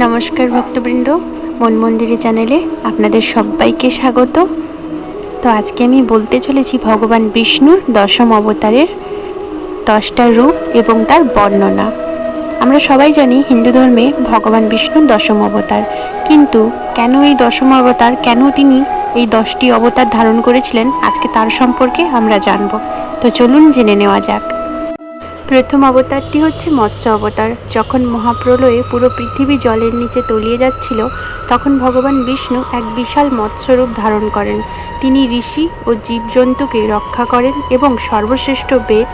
নমস্কার ভক্তবৃন্দ, মন মন্দিরে চ্যানেলে আপনাদের সবাইকে স্বাগত। তো আজকে আমি বলতে চলেছি ভগবান বিষ্ণুর দশম অবতারের দশটা রূপ এবং তার বর্ণনা। আমরা সবাই জানি হিন্দু ধর্মে ভগবান বিষ্ণুর দশম অবতার। কিন্তু কেন এই দশম অবতার, কেন তিনি এই দশটি অবতার ধারণ করেছিলেন, আজকে তার সম্পর্কে আমরা জানব। তো চলুন জেনে নেওয়া যাক। প্রথম অবতারটি হচ্ছে মৎস্য অবতার। যখন মহাপ্রলয়ে পুরো পৃথিবী জলের নিচে তলিয়ে যাচ্ছিল, তখন ভগবান বিষ্ণু এক বিশাল মৎস্যরূপ ধারণ করেন। তিনি ঋষি ও জীবজন্তুকে রক্ষা করেন এবং সর্বশ্রেষ্ঠ বেদ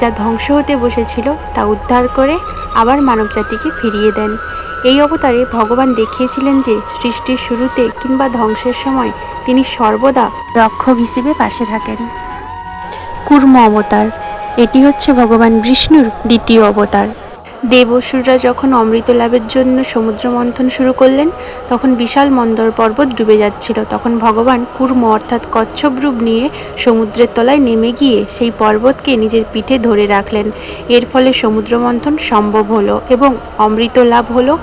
যা ধ্বংস হতে বসেছিল তা উদ্ধার করে আবার মানবজাতিকে ফিরিয়ে দেন। এই অবতারে ভগবান দেখিয়েছিলেন যে সৃষ্টির শুরুতে কিংবা ধ্বংসের সময় তিনি সর্বদা রক্ষক হিসেবে পাশে থাকেন। কুর্ম অবতার। এটি হচ্ছে ভগবান বিষ্ণুর দ্বিতীয় অবতার। দেবসুররা যখন অমৃত লাভের জন্য সমুদ্র মন্থন শুরু করলেন, তখন বিশাল মন্দর পর্বত ডুবে যাচ্ছিল। তখন ভগবান কুর্ম অর্থাৎ কচ্ছপ রূপ নিয়ে সমুদ্রের তলায় নেমে গিয়ে সেই পর্বতকে নিজের পিঠে ধরে রাখলেন। এর ফলে সমুদ্র মন্থন সম্ভব হলো এবং অমৃত লাভ হলো।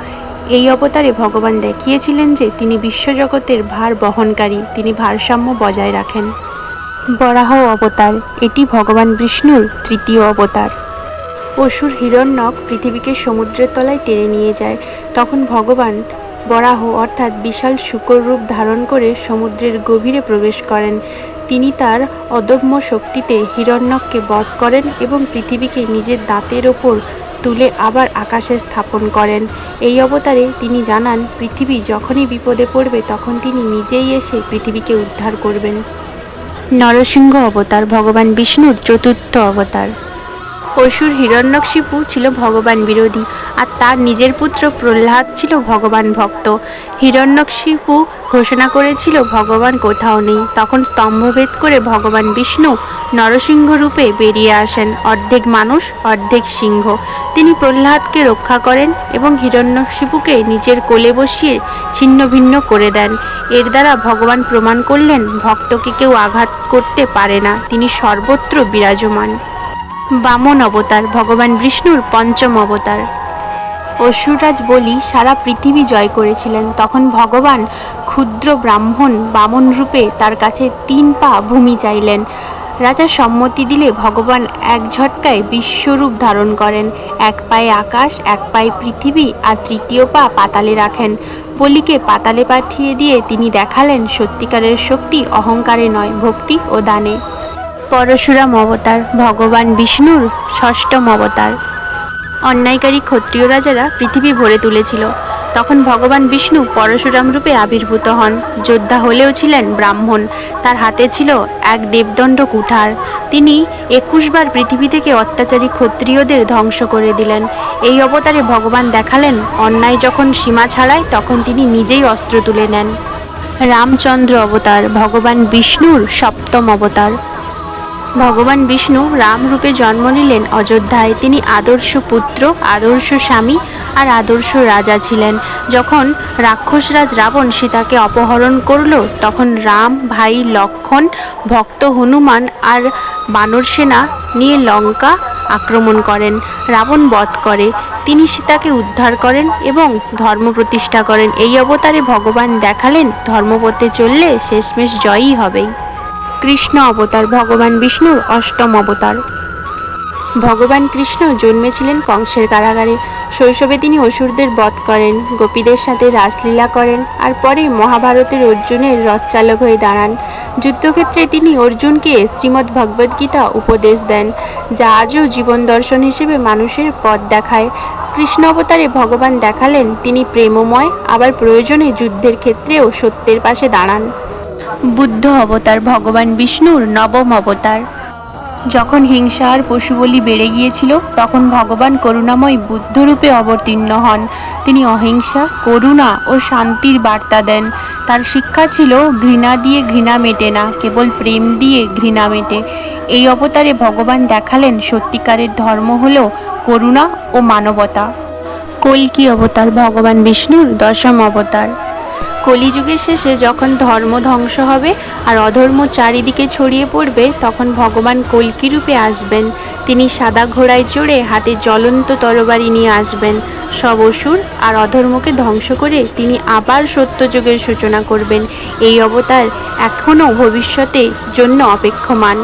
এই অবতারে ভগবান দেখিয়েছিলেন যে তিনি বিশ্বজগতের ভার বহনকারী, তিনি ভারসাম্য বজায় রাখেন। বরাহ অবতার। এটি ভগবান বিষ্ণুর তৃতীয় অবতার। অসুর হিরণ্যক পৃথিবীকে সমুদ্রের তলায় টেনে নিয়ে যায়। তখন ভগবান বরাহ অর্থাৎ বিশাল শুকর রূপ ধারণ করে সমুদ্রের গভীরে প্রবেশ করেন। তিনি তার অদম্য শক্তিতে হিরণ্যককে বধ করেন এবং পৃথিবীকে নিজের দাঁতের ওপর তুলে আবার আকাশে স্থাপন করেন। এই অবতারে তিনি জানান, পৃথিবী যখনই বিপদে পড়বে তখন তিনি নিজেই এসে পৃথিবীকে উদ্ধার করবেন। নরসিংহ অবতার ভগবান বিষ্ণুর চতুর্থ অবতার। অসুর হিরণ্যকশিপু ছিল ভগবান বিরোধী, আর তার নিজের পুত্র প্রহ্লাদ ছিল ভগবান ভক্ত। হিরণ্যকশিপু ঘোষণা করেছিল, ভগবান কোথাও নেই। তখন স্তম্ভভেদ করে ভগবান বিষ্ণু নরসিংহ রূপে বেরিয়ে আসেন। অর্ধেক মানুষ, অর্ধেক সিংহ। তিনি প্রহ্লাদকে রক্ষা করেন এবং হিরণ্যকশিপুকে নিজের কোলে বসিয়ে ছিন্ন ভিন্ন করে দেন। এর দ্বারা ভগবান প্রমাণ করলেন, ভক্তকে কেউ আঘাত করতে পারে না। তিনি সর্বত্র বিরাজমান। বামন অবতার, ভগবান বিষ্ণুর পঞ্চম অবতার। অসুররাজ বলি, সারা পৃথিবী জয় করেছিলেন। তখন ভগবান ক্ষুদ্র ব্রাহ্মণ বামন রূপে তার কাছে তিন পা ভূমি চাইলেন। রাজা সম্মতি দিলে ভগবান এক ঝটকায় বিশ্বরূপ ধারণ করেন। এক পায়ে আকাশ, এক পায়ে পৃথিবী আর তৃতীয় পা পাতালে রাখেন। বলিকে পাতালে পাঠিয়ে দিয়ে তিনি দেখালেন, সত্যিকারের শক্তি অহংকারে নয়, ভক্তি ও দানে। পরশুরাম অবতার, ভগবান বিষ্ণুর ষষ্ঠম অবতার। অন্যায়কারী ক্ষত্রিয় রাজারা পৃথিবী ভরে তুলেছিল। তখন ভগবান বিষ্ণু পরশুরাম রূপে আবির্ভূত হন। যোদ্ধা হলেও ছিলেন ব্রাহ্মণ। তার হাতে ছিল এক দেবদণ্ড কুঠার। তিনি একুশবার পৃথিবী থেকে অত্যাচারী ক্ষত্রিয়দের ধ্বংস করে দিলেন। এই অবতারে ভগবান দেখালেন, অন্যায় যখন সীমা ছাড়ায়, তখন তিনি নিজেই অস্ত্র তুলে নেন। রামচন্দ্র অবতার, ভগবান বিষ্ণুর সপ্তম অবতার। ভগবান বিষ্ণু রাম রূপে জন্ম নিলেন। অযোধ্যায় তিনি আদর্শ পুত্র, আদর্শ স্বামী আর আদর্শ রাজা ছিলেন। যখন রাক্ষসরাজ রাবণ সীতাকে অপহরণ করল, তখন রাম, ভাই, লক্ষণ, ভক্ত হনুমান আর বানর সেনা নিয়ে লঙ্কা আক্রমণ করেন। রাবণ বধ করে। তিনি সীতাকে উদ্ধার করেন এবং ধর্ম প্রতিষ্ঠা করেন। এই অবতারে ভগবান দেখালেন, ধর্মপথে চললে শেষমেশ জয়ই হবেই কৃষ্ণ অবতার, ভগবান বিষ্ণুর অষ্টম অবতার। ভগবান কৃষ্ণ জন্মেছিলেন কংসের কারাগারে। শৈশবে তিনি অসুরদের বধ করেন, গোপীদের সাথে রাসলীলা করেন আর পরে মহাভারতের অর্জুনের রথচালক হয়ে দাঁড়ান। যুদ্ধক্ষেত্রে তিনি অর্জুনকে শ্রীমদ্ ভগবদ্গীতা উপদেশ দেন, যা আজও জীবন দর্শন হিসেবে মানুষের পথ দেখায়। কৃষ্ণ অবতারে ভগবান দেখালেন তিনি প্রেমময়, আবার প্রয়োজনে যুদ্ধের ক্ষেত্রেও সত্যের পাশে দাঁড়ান। বুদ্ধ অবতার, ভগবান বিষ্ণুর নবম অবতার। যখন হিংসা আর পশুবলি বেড়ে গিয়েছিল, তখন ভগবান করুণাময় বুদ্ধরূপে অবতীর্ণ হন। তিনি অহিংসা, করুণা ও শান্তির বার্তা দেন। তার শিক্ষা ছিল, ঘৃণা দিয়ে ঘৃণা মেটে না, কেবল প্রেম দিয়ে ঘৃণা মেটে। এই অবতারে ভগবান দেখালেন, সত্যিকারের ধর্ম হল করুণা ও মানবতা। কল্কি অবতার? ভগবান বিষ্ণুর দশম অবতার। কলিযুগের শেষে যখন ধর্ম ধ্বংস হবে আর অধর্ম চারিদিকে ছড়িয়ে পড়বে, তখন ভগবান কল্কি রূপে আসবেন। তিনি সাদা ঘোড়ায় চড়ে হাতে জ্বলন্ত তরবারি নিয়ে আসবেন। সব অসুর আর অধর্মকে ধ্বংস করে তিনি আবার সত্যযুগের সূচনা করবেন। এই অবতার এখনও ভবিষ্যতে জন্য অপেক্ষমান।